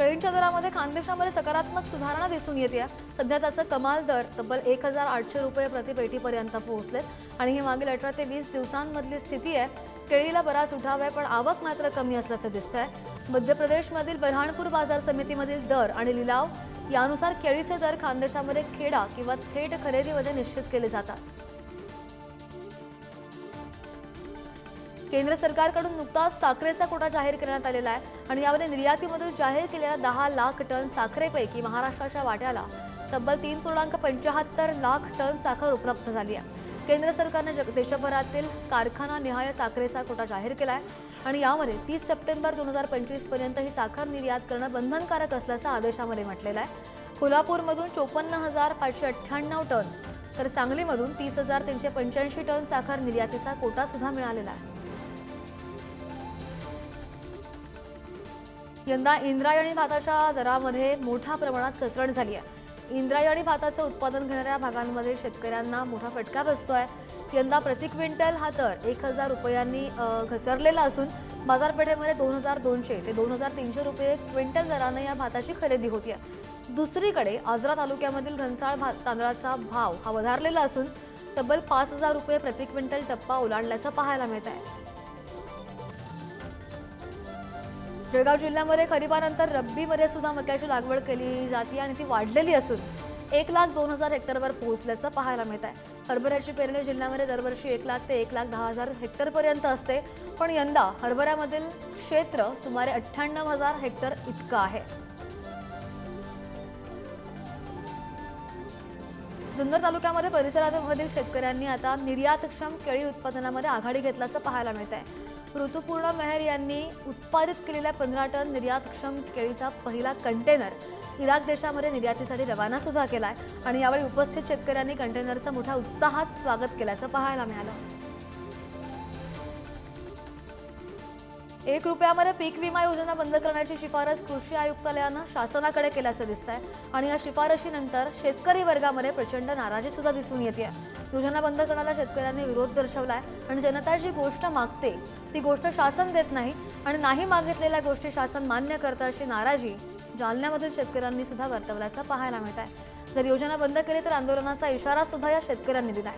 केळींच्या दरामध्ये खानदेशामध्ये सकारात्मक सुधारणा दिसून येते. सध्या त्याचं कमाल दर तब्बल एक हजार आठशे रुपये प्रतिपेटीपर्यंत पोहोचले. आणि ही मागील अठरा ते वीस दिवसांमधली स्थिती आहे. केळीला बराच उठाव आहे पण आवक मात्र कमी असल्याचं दिसतंय. मध्य प्रदेशमधील बऱ्हाणपूर बाजार समितीमधील दर आणि लिलाव यानुसार केळीचे दर खानदेशामध्ये खेडा किंवा थेट खरेदीमध्ये निश्चित केले जातात. केंद्र सरकारकडून नुकताच साखरेचा कोटा जाहीर करण्यात आलेला आहे आणि यामध्ये निर्यातीमधून जाहीर केलेल्या दहा लाख टन साखरेपैकी महाराष्ट्राच्या वाट्याला तब्बल तीन पूर्णांक पंचाहत्तर लाख टन साखर उपलब्ध झाली आहे. केंद्र सरकारने जग देशभरातील कारखाना निहाय साखरेचा कोटा जाहीर केला आहे आणि यामध्ये तीस सप्टेंबर दोन हजार पंचवीसपर्यंत ही साखर निर्यात करणं बंधनकारक असल्याचं आदेशामध्ये म्हटलेलं आहे. कोल्हापूरमधून चोपन्न हजार पाचशे अठ्ठ्याण्णव टन तर सांगलीमधून तीस हजार तीनशे पंच्याऐंशी टन साखर निर्यातीचा कोटा सुद्धा मिळालेला आहे. यंदा इंद्रायणी भाताच्या दरामध्ये मोठ्या प्रमाणात घसरण झाली आहे. इंद्रायणी भाताचं उत्पादन घेणाऱ्या भागांमध्ये शेतकऱ्यांना मोठा फटका बसतो आहे यंदा प्रति क्विंटल हा दर एक हजार रुपयांनी घसरलेला असून बाजारपेठेमध्ये दोन हजार दोनशे ते दोन हजार तीनशे रुपये क्विंटल दरानं या भाताची खरेदी होती आहे दुसरीकडे आजरा तालुक्यामधील घनसाळ भात तांदळाचा भाव हा वधारलेला असून तब्बल पाच हजार रुपये प्रति क्विंटल टप्पा ओलांडल्याचं पाहायला मिळत आहे जळगाव जिल्ह्यामध्ये खरीपानंतर रब्बीमध्ये सुद्धा मक्याची लागवड केली जाते आणि ती वाढलेली असून एक लाख दोन हजार हेक्टरवर पोहोचल्याचं पाहायला मिळत आहे. हरभऱ्याची पेरणी जिल्ह्यामध्ये दरवर्षी एक लाख ते एक लाख दहा हजार हेक्टरपर्यंत असते. पण यंदा हरभऱ्यामधील क्षेत्र सुमारे अठ्ठ्याण्णव हजार हेक्टर इतकं आहे. जुन्नर तालुक्यामध्ये परिसरामधील शेतकऱ्यांनी आता निर्यातक्षम केळी उत्पादनामध्ये आघाडी घेतल्याचं पाहायला मिळत आहे ऋतुपूर्ण मेहर यांनी उत्पादित केलेल्या पंधरा टन निर्यातक्षम केळीचा पहिला कंटेनर इराक देशामध्ये निर्यातीसाठी रवाना सुद्धा केलाय. आणि यावेळी उपस्थित शेतकऱ्यांनी कंटेनरचं मोठ्या उत्साहात स्वागत केल्याचं पाहायला मिळालं. एक रुपयामध्ये पीक विमा योजना बंद करण्याची शिफारस कृषी आयुक्तालयानं शासनाकडे केल्याचं दिसत आहे आणि या शिफारशीनंतर शेतकरी वर्गामध्ये प्रचंड नाराजी सुद्धा दिसून येते योजना बंद करण्याला शेतकऱ्यांनी विरोध दर्शवलाय आणि जनता जी गोष्ट मागते ती गोष्ट शासन देत नाही आणि नाही मागितलेल्या गोष्टी शासन मान्य करतं अशी नाराजी जालन्यामधील शेतकऱ्यांनी सुद्धा वर्तवल्याचं पाहायला मिळत आहे जर योजना बंद केली तर आंदोलनाचा इशारा सुद्धा या शेतकऱ्यांनी दिलाय.